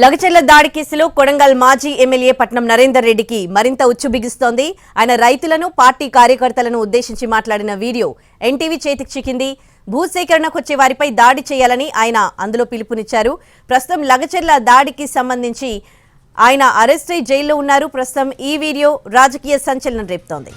లగచర్ల దాడి కేసులో కొడంగల్ మాజీ ఎమ్మెల్యే పట్నం నరేందర్ రెడ్డికి మరింత ఉచ్చు బిగిస్తోంది. ఆయన రైతులను పార్టీ కార్యకర్తలను ఉద్దేశించి మాట్లాడిన వీడియో ఎన్టీవీ చేతికి చిక్కింది. భూసేకరణకు వచ్చే వారిపై దాడి చేయాలని ఆయన అందులో పిలుపునిచ్చారు. ప్రస్తుతం లగచర్ల దాడికి సంబంధించి ఆయన అరెస్ట్ అయి జైల్లో ఉన్నారు. ప్రస్తుతం ఈ వీడియో రాజకీయ సంచలనం రేపుతోంది.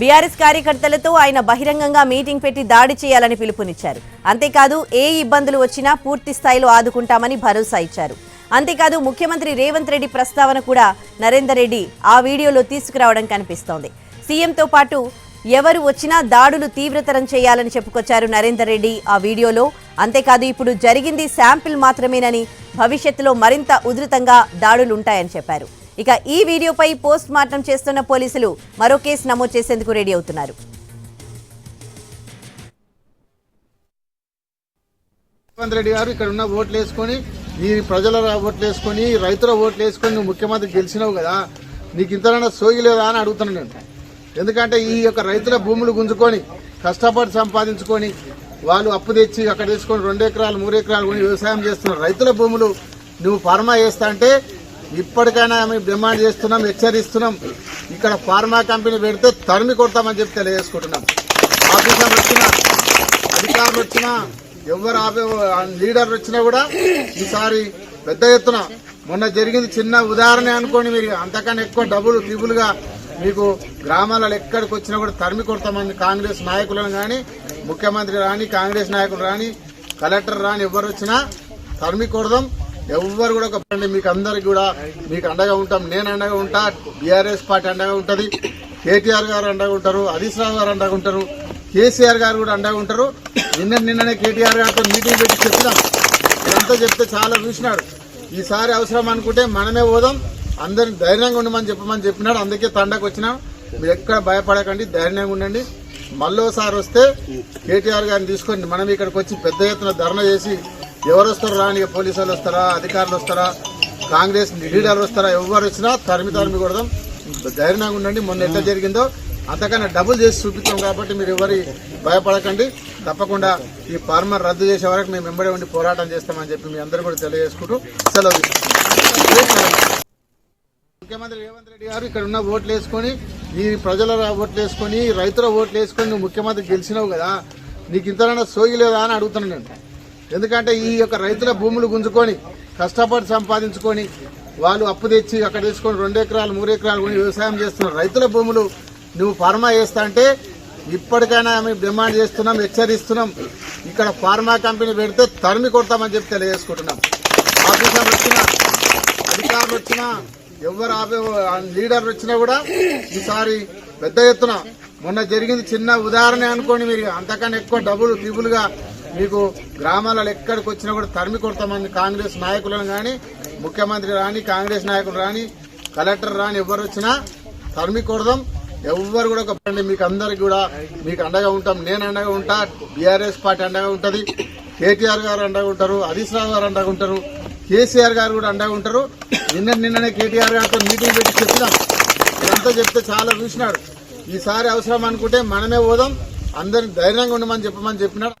బీఆర్ఎస్ కార్యకర్తలతో ఆయన బహిరంగంగా మీటింగ్ పెట్టి దాడి చేయాలని పిలుపునిచ్చారు. అంతేకాదు ఏ ఇబ్బందులు వచ్చినా పూర్తి స్థాయిలో ఆదుకుంటామని భరోసా ఇచ్చారు. అంతేకాదు ముఖ్యమంత్రి రేవంత్ రెడ్డి ప్రస్తావన కూడా నరేందర్ రెడ్డి ఆ వీడియోలో తీసుకురావడం కనిపిస్తోంది. సీఎంతో పాటు ఎవరు వచ్చినా దాడులు తీవ్రతరం చేయాలని చెప్పుకొచ్చారు నరేందర్ రెడ్డి ఆ వీడియోలో. అంతేకాదు ఇప్పుడు జరిగింది శాంపిల్ మాత్రమేనని భవిష్యత్తులో మరింత ఉధృతంగా దాడులుంటాయని చెప్పారు. ఇక ఈ వీడియోపై పోస్ట్ మార్టం చేస్తున్న పోలీసులు మరో కేసు నమోదు చేసేందుకు రెడీ అవుతున్నారు. రేవంత్ రెడ్డి గారు ఇక్కడ ఉన్న ఓట్లు వేసుకొని నీ ప్రజల ఓట్లు వేసుకొని రైతుల ఓట్లు వేసుకొని నువ్వు ముఖ్యమంత్రి గెలిచినావు కదా నీకు ఇంతనైనా సోగి లేదా అని అడుగుతున్నాను నేను. ఎందుకంటే ఈ యొక్క రైతుల భూములు గుంజుకొని కష్టపడి సంపాదించుకొని వాళ్ళు అప్పు తెచ్చి అక్కడ తీసుకొని రెండు ఎకరాలు మూడు ఎకరాలు కొని వ్యవసాయం చేస్తున్నారు రైతుల భూములు నువ్వు ఫార్మా చేస్తా అంటే ఇప్పటికైనా మేము డిమాండ్ చేస్తున్నాం హెచ్చరిస్తున్నాం. ఇక్కడ ఫార్మా కంపెనీ పెడితే తరిమి కొడతామని చెప్పి తెలియజేసుకుంటున్నాం. ఆఫీసర్లు వచ్చినా అధికారులు వచ్చినా ఎవరు ఆపే లీడర్లు వచ్చినా కూడా ఈసారి పెద్ద ఎత్తున మొన్న జరిగింది చిన్న ఉదాహరణ అనుకోండి మీరు అంతకన్నా ఎక్కువ డబ్బులు త్రిబులుగా మీకు గ్రామాలలో ఎక్కడికి వచ్చినా కూడా తరిమి కొడతామని కాంగ్రెస్ నాయకులను కానీ ముఖ్యమంత్రి రాని కాంగ్రెస్ నాయకులు రాని కలెక్టర్ రాని ఎవరు వచ్చినా తరిమి కొడదాం. ఎవ్వరు కూడా ఒక మీకు అందరికి కూడా మీకు అండగా ఉంటాం. నేను అండగా ఉంటా బీఆర్ఎస్ పార్టీ అండగా ఉంటుంది కేటీఆర్ గారు అండగా ఉంటారు హరీష్ రావు గారు అండగా ఉంటారు కేసీఆర్ గారు కూడా అండగా ఉంటారు. నిన్న నిన్ననే కేటీఆర్ గారితో మీటింగ్ పెట్టి చెప్పినాం. ఇదంతా చెప్తే చాలా చూసినాడు. ఈసారి అవసరం అనుకుంటే మనమే పోదాం అందరిని ధైర్యంగా ఉండమని చెప్పమని చెప్పినాడు. అందుకే తండకు వచ్చినాం. మీరు ఎక్కడ భయపడకండి ధైర్యంగా ఉండండి. మళ్ళోసారి వస్తే కేటీఆర్ గారిని తీసుకొని మనం ఇక్కడికి వచ్చి పెద్ద ఎత్తున ధర్నా చేసి ఎవరు వస్తారు రాని పోలీసు వాళ్ళు వస్తారా అధికారులు వస్తారా కాంగ్రెస్ లీడర్లు వస్తారా ఎవరు వచ్చినా తరిమి తరిమి కొడదాం. ధైర్యంగా ఉండండి. మొన్న ఎట్లా జరిగిందో అంతకన్నా డబుల్ చేసి చూపిస్తాం కాబట్టి మీరు ఎవరి భయపడకండి. తప్పకుండా ఈ ఫార్మర్ రద్దు చేసే వరకు మేము వెంబడి ఉండి పోరాటం చేస్తామని చెప్పి మీ అందరూ కూడా తెలియజేసుకుంటూ సెలవు ముఖ్యమంత్రి రేవంత్ రెడ్డి గారు ఇక్కడ ఉన్న ఓట్లు వేసుకొని ఈ ప్రజల ఓట్లు వేసుకొని రైతుల ఓట్లు వేసుకొని నువ్వు ముఖ్యమంత్రి గెలిచినావు కదా నీకు ఇంతనైనా సోగి లేదా అని అడుగుతున్నాను నేను. ఎందుకంటే ఈ యొక్క రైతుల భూములు గుంజుకొని కష్టపడి సంపాదించుకొని వాళ్ళు అప్పు తెచ్చి అక్కడ తీసుకొని రెండు ఎకరాలు మూడు ఎకరాలు కొని వ్యవసాయం చేస్తున్నారు రైతుల భూములు నువ్వు ఫార్మా చేస్తా అంటే ఇప్పటికైనా మేము డిమాండ్ చేస్తున్నాం హెచ్చరిస్తున్నాం. ఇక్కడ ఫార్మా కంపెనీ పెడితే తరిమి కొడతామని చెప్పి తెలియజేసుకుంటున్నాం. ఆఫీసర్లు వచ్చినా అధికారులు వచ్చినా ఎవరు ఆపే లీడర్లు వచ్చినా కూడా ఈసారి పెద్ద ఎత్తున మొన్న జరిగింది చిన్న ఉదాహరణ అనుకోండి మీరు అంతకన్నా ఎక్కువ డబ్బులు త్రిబులుగా మీకు గ్రామాలలో ఎక్కడికి వచ్చినా కూడా తరిమి కొడతామని కాంగ్రెస్ నాయకులను కానీ ముఖ్యమంత్రి రాని కాంగ్రెస్ నాయకులు రాని కలెక్టర్ రాని ఎవరు వచ్చినా తరిమి కొడదాం. ఎవ్వరు కూడా ఒక మీకు అందరికి కూడా మీకు అండగా ఉంటాం. నేను అండగా ఉంటా బీఆర్ఎస్ పార్టీ అండగా ఉంటుంది కేటీఆర్ గారు అండగా ఉంటారు హరీష్ రావు గారు అండగా ఉంటారు కేసీఆర్ గారు కూడా అండగా ఉంటారు. నిన్న నిన్ననే కేటీఆర్ గారితో మీటింగ్ పెట్టి చెప్పినాం. ఇదంతా చెప్తే చాలా చూసినాడు. ఈసారి అవసరం అనుకుంటే మనమే పోదాం. అందరిని ధైర్యంగా ఉండమని చెప్పమని చెప్పినాడు.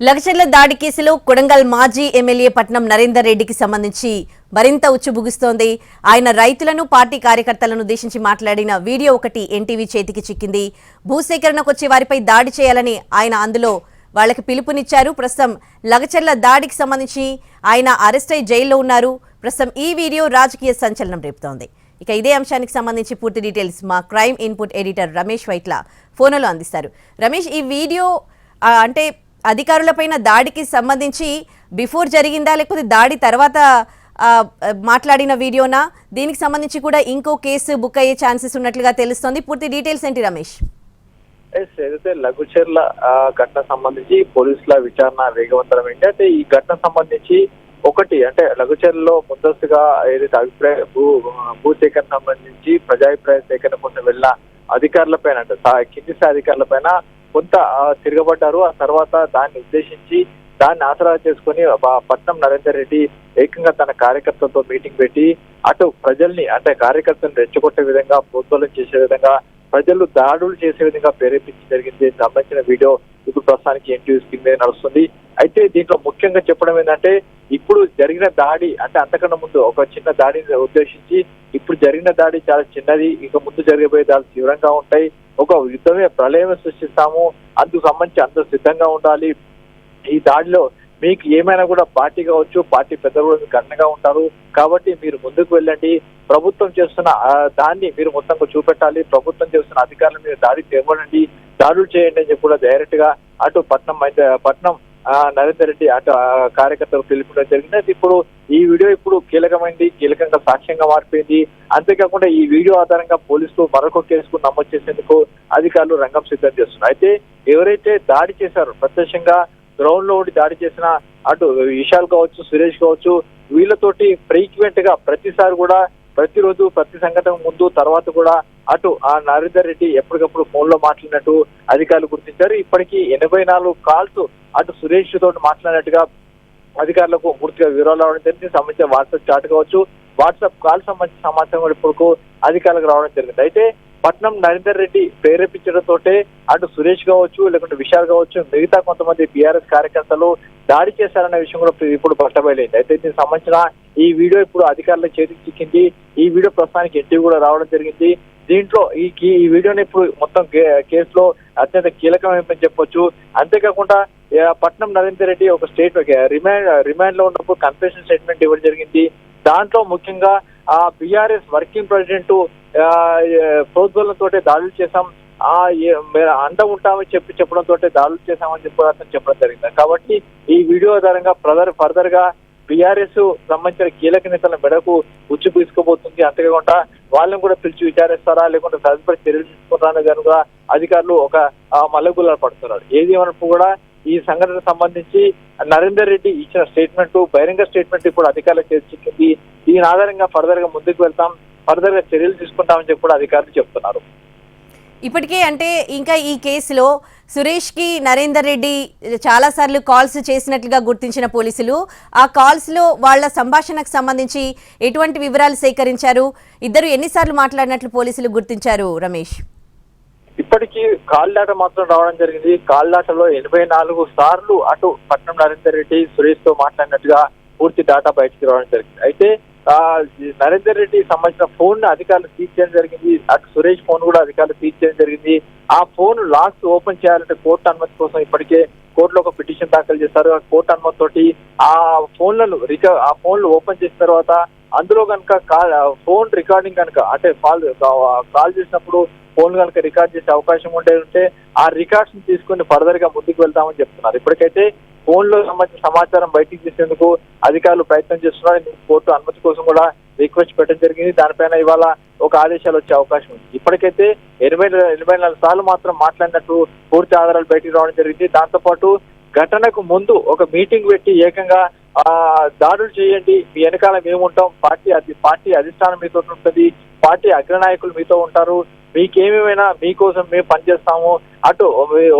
లక్షల దాడి కేసులో కొడంగల్ మాజీ ఎమ్మెల్యే పట్నం నరేందర్ రెడ్డికి సంబంధించి మరింత ఉచ్చుబుగుస్తోంది. ఆయన రైతులను పార్టీ కార్యకర్తలను ఉద్దేశించి మాట్లాడిన వీడియో ఒకటి ఎన్టీవీ చేతికి చిక్కింది. భూసేకరణకు వచ్చే వారిపై దాడి చేయాలని ఆయన అందులో వాళ్ళకి పిలుపునిచ్చారు. ప్రస్తుతం లగచర్ల దాడికి సంబంధించి ఆయన అరెస్ట్ అయి జైల్లో ఉన్నారు. ప్రస్తుతం ఈ వీడియో రాజకీయ సంచలనం రేపుతోంది. ఇక ఇదే అంశానికి సంబంధించి పూర్తి డీటెయిల్స్ మా crime input editor Ramesh Vaitla ఫోన్లో అందిస్తారు. రమేష్ ఈ వీడియో అంటే అధికారులపైన దాడికి సంబంధించి బిఫోర్ జరిగిందా లేకపోతే దాడి తర్వాత మాట్లాడిన వీడియోనా? దీనికి సంబంధించి కూడా ఇంకో కేసు బుక్ అయ్యే ఛాన్సెస్ ఉన్నట్లుగా తెలుస్తోంది. పూర్తి డీటెయిల్స్ ఏంటి రమేష్? ఏదైతే లఘుచర్ల ఘటన సంబంధించి పోలీసుల విచారణ వేగవంతం ఏంటి అంటే ఈ ఘటన సంబంధించి ఒకటి అంటే లఘుచర్లలో ముందస్తుగా ఏదైతే అభిప్రాయ భూ భూ సేకరణ సంబంధించి ప్రజాభిప్రాయ సేకరణ కోసం వెళ్ళిన అధికారులపైన అంటే సా- కింది స్థాయి అధికారులపైన కొంత తిరగబడ్డారు. ఆ తర్వాత దాన్ని ఉద్దేశించి దాన్ని ఆసరా చేసుకుని పట్నం నరేందర్ రెడ్డి ఏకంగా తన కార్యకర్తలతో మీటింగ్ పెట్టి అటు ప్రజల్ని అంటే కార్యకర్తలను రెచ్చగొట్టే విధంగా ప్రోత్సాహం చేసే విధంగా ప్రజలు దాడులు చేసే విధంగా ప్రేరేపించి జరిగింది. సంబంధించిన వీడియో ఇప్పుడు ప్రస్తుతానికి ఎన్టీఎస్ స్క్రీన్ మీద నడుస్తుంది. అయితే దీంట్లో ముఖ్యంగా చెప్పడం ఏంటంటే ఇప్పుడు జరిగిన దాడి అంటే అంతకన్నా ముందు ఒక చిన్న దాడిని ఉద్దేశించి ఇప్పుడు జరిగిన దాడి చాలా చిన్నది ఇక ముందు జరగబోయే దాడి తీవ్రంగా ఉంటాయి. ఒక యుద్ధమే ప్రళయం సృష్టిస్తాము. అందుకు సంబంధించి అందరూ సిద్ధంగా ఉండాలి. ఈ దాడిలో మీకు ఏమైనా కూడా పార్టీ కావచ్చు పార్టీ పెద్దలు కూడా మీకు అండగా ఉంటారు. కాబట్టి మీరు ముందుకు వెళ్ళండి. ప్రభుత్వం చేస్తున్న దాన్ని మీరు మొత్తంగా చూపెట్టాలి. ప్రభుత్వం చేస్తున్న అధికారులు మీరు దాడి చేపడండి దాడులు చేయండి అని చెప్పి కూడా డైరెక్ట్గా అటు పట్నం పట్నం నరేందర్ రెడ్డి అటు కార్యకర్తలు పిలుపుడం జరిగింది. ఇప్పుడు ఈ వీడియో ఇప్పుడు కీలకమైంది కీలకంగా సాక్ష్యంగా మారిపోయింది. అంతేకాకుండా ఈ వీడియో ఆధారంగా పోలీసులు మరొక కేసుకు నమోదు చేసేందుకు అధికారులు రంగం సిద్ధం చేస్తున్నారు. అయితే ఎవరైతే దాడి చేశారో ప్రత్యక్షంగా గ్రౌండ్లో ఉండి దాడి చేసిన అటు విశాల్ కావచ్చు సురేష్ కావచ్చు వీళ్ళతోటి ఫ్రీక్వెంట్గా ప్రతిసారి కూడా ప్రతిరోజు ప్రతి సంఘటన ముందు తర్వాత కూడా అటు ఆ నరేందర్ రెడ్డి ఎప్పటికప్పుడు ఫోన్లో మాట్లాడినట్టు అధికారులు గుర్తించారు. ఇప్పటికీ ఎనభై నాలుగు కాల్స్ అటు సురేష్ తోటి మాట్లాడినట్టుగా అధికారులకు పూర్తిగా వివరాలు రావడం జరిగింది. సంబంధించిన వాట్సాప్ చాట్ కావచ్చు వాట్సాప్ కాల్ సంబంధించిన సమాచారం కూడా ఇప్పుడు అధికారులకు రావడం జరిగింది. అయితే పట్నం నరేందర్ రెడ్డి ప్రేరేపించడంతో అటు సురేష్ కావచ్చు లేకుంటే విశాల్ కావచ్చు మిగతా కొంతమంది బీఆర్ఎస్ కార్యకర్తలు దాడి చేశారనే విషయం కూడా ఇప్పుడు బట్టబయలైంది. అయితే దీనికి సంబంధించిన ఈ వీడియో ఇప్పుడు అధికారుల చేతికి చిక్కింది. ఈ వీడియో ప్రస్తుతానికి ఎన్టీ కూడా రావడం జరిగింది. దీంట్లో ఈ ఈ వీడియోని ఇప్పుడు మొత్తం కేసులో అత్యంత కీలకమైన చెప్పొచ్చు. అంతేకాకుండా పట్నం నరేందర్ రెడ్డి ఒక స్టేట్ రిమాండ్ రిమాండ్లో ఉన్నప్పుడు కన్ఫెషన్ స్టేట్మెంట్ ఇవ్వడం జరిగింది. దాంట్లో ముఖ్యంగా ఆ బీఆర్ఎస్ వర్కింగ్ ప్రెసిడెంట్ ప్రోద్బలంతో దాడులు చేశాం. ఆ మీరు అండ ఉంటామని చెప్పి చెప్పడంతో దాడులు చేశామని చెప్పి అతను చెప్పడం జరిగింది. కాబట్టి ఈ వీడియో ఆధారంగా ఫర్దర్ ఫర్దర్గా బీఆర్ఎస్ సంబంధించిన కీలక నేతల మెడకు ఉచ్చు తీసుకోబోతుంది అంతేకాకుండా వాళ్ళని కూడా పిలిచి విచారిస్తారా లేకుంటే తదుపరి చర్యలు తీసుకుంటారా కనుక అధికారులు ఒక మల్లగుల్లా పడుతున్నారు. ఏది ఏమన్నప్పుడు కూడా ఈ సంఘటన సంబంధించి నరేందర్ రెడ్డి ఇచ్చిన స్టేట్మెంట్ బహిరంగ స్టేట్మెంట్ ఇప్పుడు అధికారులకు చేసి దీని ఆధారంగా ఫర్దర్గా ముందుకు వెళ్తాం ఫర్దర్గా చర్యలు తీసుకుంటామని చెప్పి కూడా అధికారులు చెప్తున్నారు. ఇప్పటికే అంటే ఇంకా ఈ కేసులో సురేష్కి నరేందర్ రెడ్డి చాలా సార్లు కాల్స్ చేసినట్లుగా గుర్తించిన పోలీసులు ఆ కాల్స్లో వాళ్ళ సంభాషణకు సంబంధించి ఎటువంటి వివరాలు సేకరించారు? ఇద్దరు ఎన్నిసార్లు మాట్లాడినట్లు పోలీసులు గుర్తించారు రమేష్? ఇప్పటికీ కాళ్ళాట మాత్రం రావడం జరిగింది. కాళ్ళాటలో ఎనభై నాలుగు సార్లు అటు పట్నం నరేందర్ రెడ్డి సురేష్తో మాట్లాడినట్టుగా పూర్తి డేటా బయటకు రావడం జరిగింది. అయితే నరేందర్ రెడ్డి సంబంధించిన ఫోన్ అధికారులు సీజ్ చేయడం జరిగింది. అటు సురేష్ ఫోన్ కూడా అధికారులు సీజ్ చేయడం జరిగింది. ఆ ఫోన్ లాస్ట్ ఓపెన్ చేయాలంటే కోర్టు అనుమతి కోసం ఇప్పటికే కోర్టులో ఒక పిటిషన్ దాఖలు చేశారు. ఆ కోర్టు అనుమతి తోటి ఆ ఫోన్లను రిక ఆ ఫోన్లు ఓపెన్ చేసిన తర్వాత అందులో కనుక కాల్ ఫోన్ రికార్డింగ్ కనుక అంటే కాల్ కాల్ చేసినప్పుడు ఫోన్ కనుక రికార్డ్ చేసే అవకాశం ఉండే ఉంటే ఆ రికార్డ్స్ని తీసుకుని ఫర్దర్గా ముందుకు వెళ్తామని చెప్తున్నారు. ఇప్పటికైతే ఫోన్లో సంబంధించిన సమాచారం బయటికి తీసేందుకు అధికారులు ప్రయత్నం చేస్తున్నారు. కోర్టు అనుమతి కోసం కూడా రిక్వెస్ట్ పెట్టడం జరిగింది. దానిపైన ఇవాళ ఒక ఆదేశాలు వచ్చే అవకాశం ఉంది. ఇప్పటికైతే ఎనభై ఎనభై నాలుగు సార్లు మాత్రం మాట్లాడినట్టు పూర్తి ఆధారాలు బయటికి రావడం జరిగింది. దాంతో పాటు ఘటనకు ముందు ఒక మీటింగ్ పెట్టి ఏకంగా దాడులు చేయండి. మీ వెనకాల మేము ఉంటాం పార్టీ అది పార్టీ అధిష్టానం మీతో ఉంటుంది. పార్టీ అగ్రనాయకులు మీతో ఉంటారు. మీకేమేమైనా మీకోసం మేము పనిచేస్తాము అటు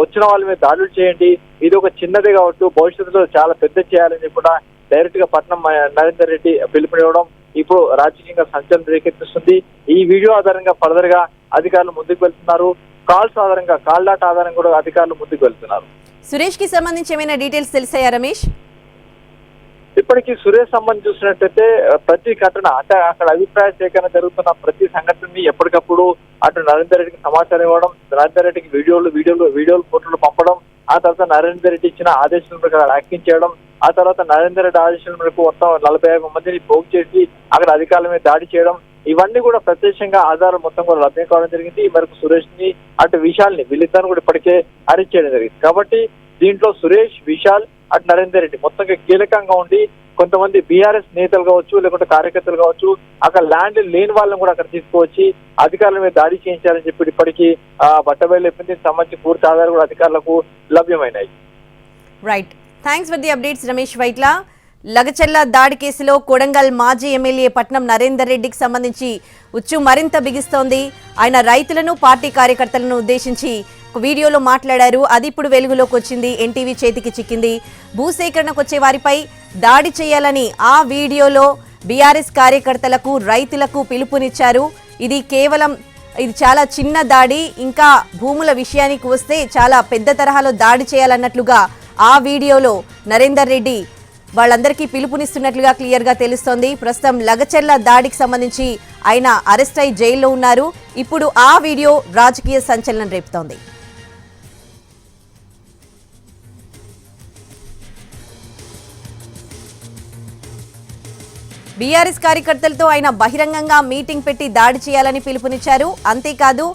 వచ్చిన వాళ్ళ మీద దాడులు చేయండి ఇది ఒక చిన్నదే కావచ్చు భవిష్యత్తులో చాలా పెద్ద చేయాలని కూడా డైరెక్ట్గా పట్నం నరేందర్ రెడ్డి పిలుపునివ్వడం ఇప్పుడు రాజకీయంగా సంచలనం రేకెత్తిస్తుంది. ఈ వీడియో ఆధారంగా ఫర్దర్గా అధికారులు ముందుకు వెళ్తున్నారు. కాల్స్ ఆధారంగా కాల్ డాట్ ఆధారంగా కూడా అధికారులు ముందుకు వెళ్తున్నారు. సురేష్కి సంబంధించి ఏమైనా డీటెయిల్స్ తెలిసాయా రమేష్? ఇప్పటికీ సురేష్ సంబంధించి చూసినట్టయితే ప్రతి ఘటన అంటే అక్కడ అభిప్రాయ సేకరణ జరుగుతున్న ప్రతి సంఘటనని ఎప్పటికప్పుడు అటు నరేందర్ రెడ్డికి సమాచారం ఇవ్వడం నరేందర్ రెడ్డికి వీడియోలు వీడియోలు వీడియోలు ఫోటోలు పంపడం ఆ తర్వాత నరేందర్ రెడ్డి ఇచ్చిన ఆదేశాల ప్రకారం యాక్టింగ్ చేయడం ఆ తర్వాత నరేందర్ రెడ్డి ఆదేశాల మేరకు మొత్తం నలభై యాభై మందిని పోగు చేసి అక్కడ అధికారుల మీద దాడి చేయడం ఇవన్నీ కూడా ప్రత్యక్షంగా ఆధారం మొత్తం కూడా లభ్యం కావడం జరిగింది. ఈ మేరకు సురేష్ని అటు విశాల్ని వీళ్ళిద్దరు కూడా ఇప్పటికే అరెస్ట్ చేయడం జరిగింది. కాబట్టి దీంట్లో సురేష్ విశాల్ అటు నరేందర్ రెడ్డి. మొత్తంగా కీలకంగా ఉండి కొంతమంది బీఆర్ఎస్ నేతలు కావచ్చు లేకుంటే కార్యకర్తలు కావచ్చు అక్కడ ల్యాండ్ లేని వాళ్ళని కూడా అక్కడ తీసుకువచ్చి అధికారుల మీద దాడి చేయించాలని చెప్పి ఇప్పటికీ ఆ బట్టబయలు చెప్పింది దీనికి సంబంధించి పూర్తి ఆధారాలు కూడా అధికారులకు లభ్యమైనాయి. Right thanks for the updates Ramesh Vaitla Lagacharla దాడి కేసులో కొడంగల్ మాజీ ఎమ్మెల్యే పట్నం నరేందర్ రెడ్డికి సంబంధించి ఉచ్చు మరింత బిగిస్తోంది. ఆయన రైతులను పార్టీ కార్యకర్తలను ఉద్దేశించి వీడియోలో మాట్లాడారు. అది ఇప్పుడు వెలుగులోకి వచ్చింది. ఎన్టీవీ చేతికి చిక్కింది. భూసేకరణకు వచ్చే వారిపై దాడి చేయాలని ఆ వీడియోలో బీఆర్ఎస్ కార్యకర్తలకు రైతులకు పిలుపునిచ్చారు. ఇది కేవలం ఇది చాలా చిన్న దాడి. ఇంకా భూముల విషయానికి వస్తే చాలా పెద్ద తరహాలో దాడి చేయాలన్నట్లుగా ఆ వీడియోలో నరేందర్ రెడ్డి వాళ్ళందరికీ పిలుపునిస్తున్నట్లుగా క్లియర్గా తెలుస్తోంది. ప్రస్తుతం లగచెర్ల దాడికి సంబంధించి ఆయన అరెస్ట్ అయి జైల్లో ఉన్నారు. ఇప్పుడు ఆ వీడియో రాజకీయ సంచలనం రేపుతోంది. బీఆర్ఎస్ కార్యకర్తలతో ఆయన బహిరంగంగా మీటింగ్ పెట్టి దాడి చేయాలని పిలుపునిచ్చారు. అంతేకాదు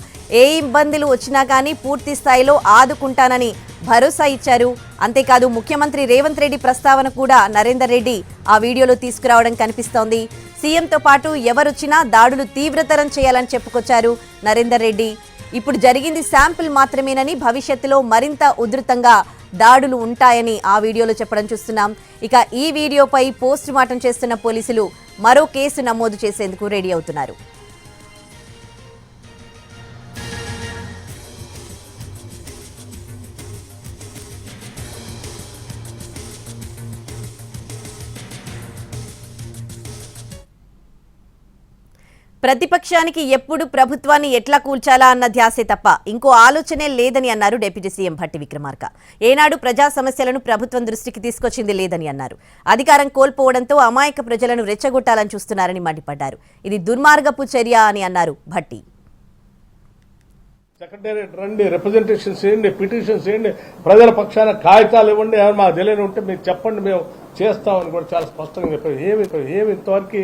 ఏ ఇబ్బందులు వచ్చినా కానీ పూర్తి స్థాయిలో ఆదుకుంటానని భరోసా ఇచ్చారు. అంతేకాదు ముఖ్యమంత్రి రేవంత్ రెడ్డి ప్రస్తావన కూడా నరేందర్ రెడ్డి ఆ వీడియోలో తీసుకురావడం కనిపిస్తోంది. సీఎంతో పాటు ఎవరొచ్చినా దాడులు తీవ్రతరం చేయాలని చెప్పుకొచ్చారు నరేందర్ రెడ్డి. ఇప్పుడు జరిగింది శాంపిల్ మాత్రమేనని భవిష్యత్తులో మరింత ఉధృతంగా దాడులు ఉంటాయని ఆ వీడియోలో చెప్పడం చూస్తున్నాం. ఇక ఈ వీడియోపై పోస్ట్ మార్టం చేస్తున్న పోలీసులు మరో కేసు నమోదు చేసేందుకు రెడీ అవుతున్నారు. ప్రతిపక్షానికి ఎప్పుడు ప్రభుత్వాన్ని ఎట్లా కూల్చాలా అన్న ధ్యాసే తప్ప ఇంకో ఆలోచనే లేదని అన్నారు డిప్యూటీ సీఎం భట్టి విక్రమార్క. ఏనాడు ప్రజా సమస్యలను ప్రభుత్వం దృష్టికి తీసుకొచ్చింది లేదని అన్నారు. అధికారం కోల్పోవడంతో అమాయక ప్రజలను రెచ్చగొట్టాలని చూస్తున్నారని మండిపడ్డారు. ఇది దుర్మార్గపు చర్య అని అన్నారు భట్టి. సెక్రటేరియట్ రండి రిప్రజెంటేషన్స్ చేయండి పిటిషన్స్ చేయండి ప్రజల పక్షాన కాగితాలు ఇవ్వండి మాకు తెలియని ఉంటే మీరు చెప్పండి మేము చేస్తామని కూడా చాలా స్పష్టంగా చెప్పారు. ఏమి ఏమి ఇంతవరకు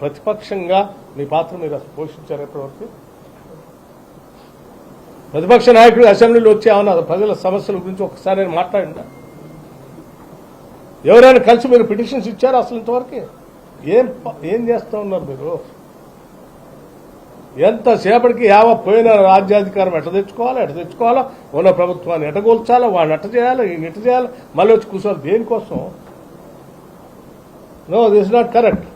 ప్రతిపక్షంగా మీ పాత్ర మీరు పోషించారు ఇప్పటివరకు ప్రతిపక్ష నాయకుడు అసెంబ్లీలో వచ్చి ఏమన్నా ప్రజల సమస్యల గురించి ఒకసారి నేను మాట్లాడిందా? ఎవరైనా కలిసి మీరు పిటిషన్స్ ఇచ్చారు అసలు ఇంతవరకు? ఏం ఏం చేస్తా ఉన్నారు మీరు? ఎంతసేపటికి యావ పోయిన రాజ్యాధికారం ఎట తెచ్చుకోవాలి ఎట తెచ్చుకోవాలా? ఉన్న ప్రభుత్వాన్ని ఎటగోల్చాలా వాడిని ఎట చేయాలి? ఈయన ఎట చేయాలి? మళ్ళీ వచ్చి కూర్చోవాలి దేనికోసం? నో దిస్ నాట్ కరెక్ట్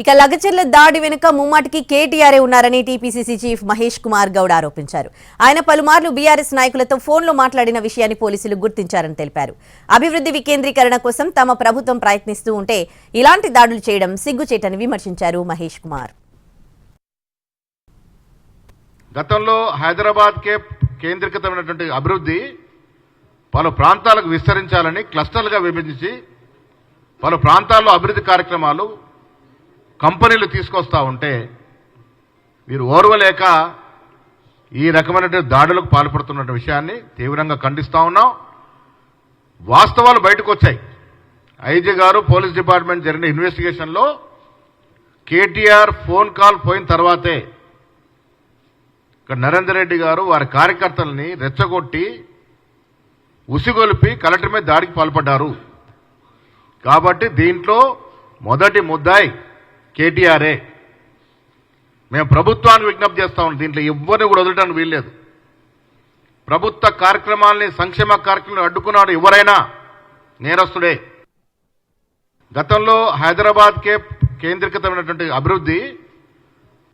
ఇక లగచెర్ల దాడి వెనుక ముమ్మాటికి కేటీఆరే ఉన్నారని టీపీసీసీ చీఫ్ మహేష్ కుమార్ గౌడ్ ఆరోపించారు. ఆయన పలుమార్లు బీఆర్ఎస్ నాయకులతో ఫోన్లో మాట్లాడిన విషయాన్ని పోలీసులు గుర్తించారని తెలిపారు. అభివృద్ధి వికేంద్రీకరణ కోసం తమ ప్రభుత్వం ప్రయత్నిస్తూ ఉంటే ఇలాంటి దాడులు చేయడం సిగ్గుచేటని విమర్శించారు మహేష్ కుమార్. గతంలో హైదరాబాద్కే కేంద్రీకృతమైనటువంటి అభివృద్ధి పలు ప్రాంతాలకు విస్తరించాలని క్లస్టర్లుగా విభజించి పలు ప్రాంతాల్లో అభివృద్ధి కార్యక్రమాలు కంపెనీలు తీసుకొస్తా ఉంటే మీరు ఓర్వలేక ఈ రకమైనటువంటి దాడులకు పాల్పడుతున్న విషయాన్ని తీవ్రంగా ఖండిస్తూ ఉన్నాం. వాస్తవాలు బయటకు వచ్చాయి ఐజీ గారు పోలీస్ డిపార్ట్మెంట్ జరిగిన ఇన్వెస్టిగేషన్లో కేటీఆర్ ఫోన్ కాల్ పోయిన తర్వాతే ఇక్కడ నరేందర్ రెడ్డి గారు వారి కార్యకర్తల్ని రెచ్చగొట్టి ఉసిగొలిపి కలెక్టర్ మీద దాడికి పాల్పడ్డారు. కాబట్టి దీంట్లో మొదటి ముద్దాయి కేటీఆర్ఏ మేము ప్రభుత్వానికి విజ్ఞప్తి చేస్తా ఉన్నాం. దీంట్లో ఎవరిని కూడా వదలటానికి వీల్లేదు. ప్రభుత్వ కార్యక్రమాల్ని సంక్షేమ కార్యక్రమాలను అడ్డుకున్నాడు ఎవరైనా నేరస్తుడే. గతంలో హైదరాబాద్కే కేంద్రీకృతమైనటువంటి అభివృద్ధి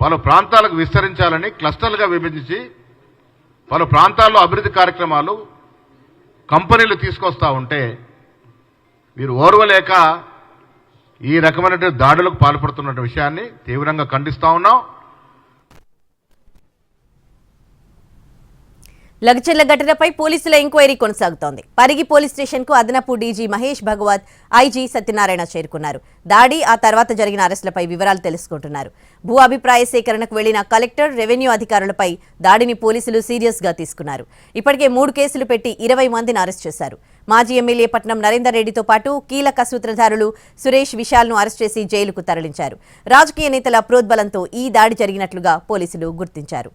పలు ప్రాంతాలకు విస్తరించాలని క్లస్టర్లుగా విభజించి పలు ప్రాంతాల్లో అభివృద్ధి కార్యక్రమాలు కంపెనీలు తీసుకొస్తా ఉంటే మీరు ఓర్వలేక ఈ రకమైనటువంటి దాడులకు పాల్పడుతున్న విషయాన్ని తీవ్రంగా ఖండిస్తా ఉన్నాం. లగచర్ల ఘటనపై పోలీసుల ఎంక్వైరీ కొనసాగుతోంది. పరిగి పోలీస్ స్టేషన్కు అదనపు డీజీ మహేష్ భగవత్ ఐజీ సత్యనారాయణ చేరుకున్నారు. దాడి ఆ తర్వాత జరిగిన అరెస్టులపై వివరాలు తెలుసుకుంటున్నారు. భూ అభిప్రాయ సేకరణకు వెళ్ళిన కలెక్టర్ రెవెన్యూ అధికారులపై దాడిని పోలీసులు సీరియస్గా తీసుకున్నారు. ఇప్పటికే మూడు కేసులు పెట్టి ఇరవై మందిని అరెస్ట్ చేశారు. మాజీ ఎమ్మెల్యే పట్నం నరేందర్ రెడ్డితో పాటు కీలక సూత్రధారులు సురేష్ విశాల్ను అరెస్ట్ చేసి జైలుకు తరలించారు. రాజకీయ నేతల ప్రోద్బలంతో ఈ దాడి జరిగినట్లుగా పోలీసులు గుర్తించారు.